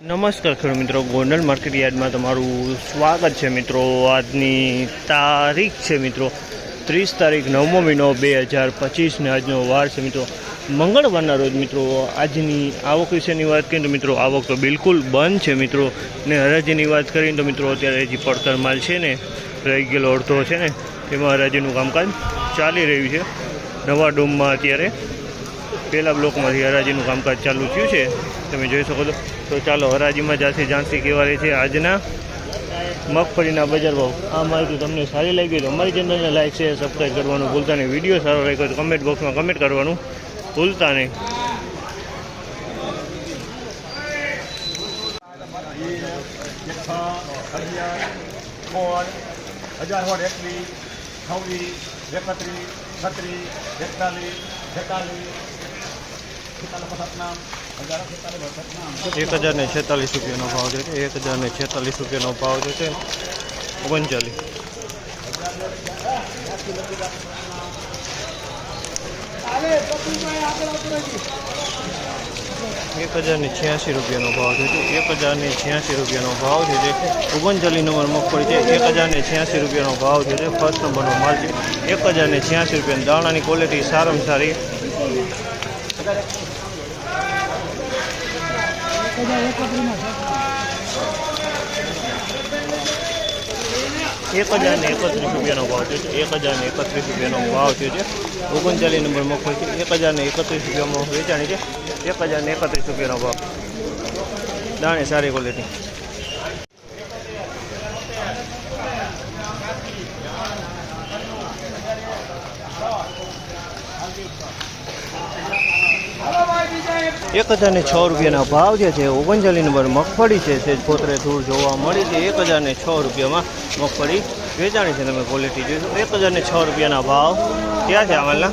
નમસ્કાર ખેડૂત મિત્રો, ગોંડલ માર્કેટ યાર્ડમાં તમારું સ્વાગત છે મિત્રો. આજની તારીખ છે મિત્રો, ત્રીસ તારીખ નવમો મહિનો બે હજાર પચીસને આજનો વાર છે મિત્રો. મંગળવારના રોજ મિત્રો, આજની આવક વિશેની વાત કરીએ તો મિત્રો, આવક તો બિલકુલ બંધ છે મિત્રો. ને હરાજીની વાત કરીએ તો મિત્રો, અત્યારે જે પડતર માલ છે ને, રહી ગયેલો અડધો છે ને, તેમાં હરાજીનું કામકાજ ચાલી રહ્યું છે. નવા ડોમમાં અત્યારે, પહેલા બ્લોકમાંથી હરાજીનું કામકાજ ચાલુ થયું છે. તમે જોઈ શકો છો. તો ચાલો, હરાજીમાં જાસી જાંસી કહેવા રહે છે આજના મગફળીના બજાર ભાવ. આ માહિતી તમને સારી લાગી તો અમારી ચેનલને લાઈક, શેર સબસ્ક્રાઈબ કરવાનું ભૂલતા નહીં. વીડિયો સારો લાગ્યો તો કમેન્ટ બોક્સમાં કમેન્ટ કરવાનું ભૂલતા નહીં. એકવીસ છવ્વીસ એકત્રીસ છત્રીસ એકતાલીસ છેતાલીસ છેતાલીસ સતનામ હજાર છેતાલીસ સતનામ એક હજાર ને છેતાલીસ રૂપિયાનો ભાવ છે એક હજાર ને છેતાલીસ રૂપિયાનો ભાવ છે ઓગણચાલીસ એક હજાર ને છ્યાસી રૂપિયાનો ભાવ છે એક હજાર ને છ્યાસી રૂપિયાનો ભાવ છે જે ઓગણચાલીસ નંબર મગફળી છે એક હજાર ને છ્યાસી રૂપિયાનો ભાવ છે જે ફર્સ્ટ નંબરનો માલ છે એક હજાર ને છ્યાસી રૂપિયાની દાણાની ક્વોલિટી સારામાં સારી એક હજાર ને એકત્રીસ રૂપિયાનો ભાવ છે. એક હજાર ને એકત્રીસ રૂપિયાનો ભાવ છે. જે ઓગણચાલીસ નંબર મગફળી છે. એક હજાર ને એકત્રીસ રૂપિયામાં વેચાણી છે. એક હજાર ને એકત્રીસ રૂપિયાનો ભાવ. દાણે સારી ક્વોલિટી એક હજાર ને છ રૂપિયાના ભાવ જે છે, ઓગણચાલીસ નંબર મગફળી છે તે પોતરે ધૂળ જોવા મળી છે. એક હજાર ને છ રૂપિયામાં મગફળી વેચાણી છે. તમે ક્વોલિટી જોઈશો એક હજાર ને છ રૂપિયાના ભાવ ક્યાં છે અમલના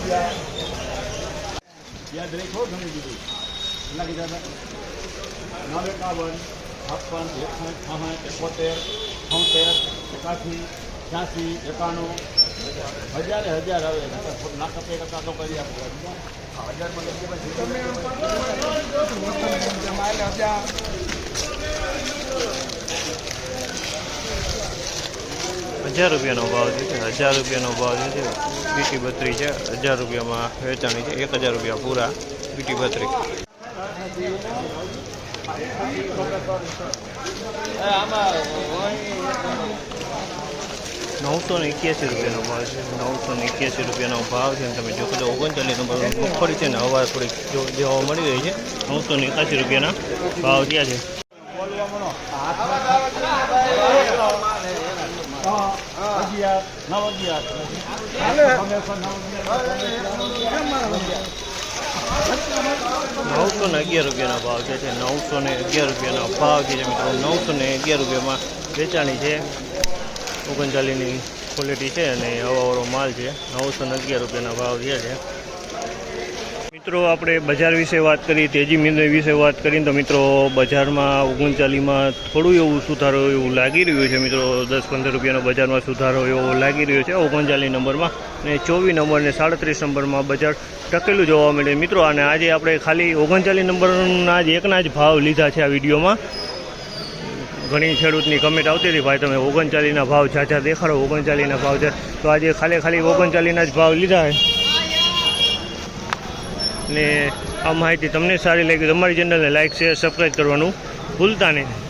એકાવન છપ્પન, એકસઠ એકોતેર, છોતેર, એકાસી છ્યાસી એકાણું હજારે હજાર આવે. ના કપે કરતા તો કરી હજાર રૂપિયાનો ભાવ જે છે હજાર રૂપિયાનો ભાવ જે છે બીટી બત્રી છે? હજાર રૂપિયામાં વેચાણી છે. એક હજાર રૂપિયા પૂરા બીટી બત્રી. નવસો ને એક્યાસી રૂપિયાનો ભાવ છે. નવસો ને એક્યાસી રૂપિયાનો ભાવ છે તમે જો કદાચ ઓગણચાલીસ નંબર મગફળી છે ને હવા થોડીક જોવા મળી રહી છે નવસો ને એકાસી રૂપિયાના ભાવ ત્યાં છે નવસો ને અગિયાર રૂપિયાના ભાવ છે. નવસો ને અગિયાર રૂપિયાના ભાવ જે મિત્રો નવસો ને અગિયાર રૂપિયામાં વેચાણી છે. ઓગણચાલીસની ક્વોલિટી છે અને હવાવાળો માલ છે. નવસો ને અગિયાર રૂપિયાના ભાવ થયા છે. મિત્રો, આપણે બજાર વિશે વાત કરી, તેજી મિલ વિશે વાત કરીએ તો મિત્રો, બજારમાં ઓગણચાલીસમાં થોડું એવું સુધારો એવું લાગી રહ્યું છે મિત્રો. દસ પંદર રૂપિયાનો બજારમાં સુધારો એવો લાગી રહ્યો છે ઓગણચાલીસ નંબરમાં. અને ચોવીસ નંબર ને સાડત્રીસ નંબરમાં બજાર ટકેલું જોવા મળે મિત્રો, અને આજે આપણે ખાલી ઓગણચાલીસ નંબરના જ એકના જ ભાવ લીધા છે આ વિડીયોમાં. ઘણી ખેડૂતની કમેન્ટ આવતી હતી, ભાઈ, તમે ઓગણચાલીસના ભાવ ચાચા દેખાડો ઓગણચાલીસના ભાવ છે. તો આજે ખાલી ખાલી ઓગણચાલીસના જ ભાવ લીધા છે. ને આ માહિતી તમને સારી લાગી તમારી ચેનલને લાઇક શેર સબસ્ક્રાઈબ કરવાનું ભૂલતા નહીં.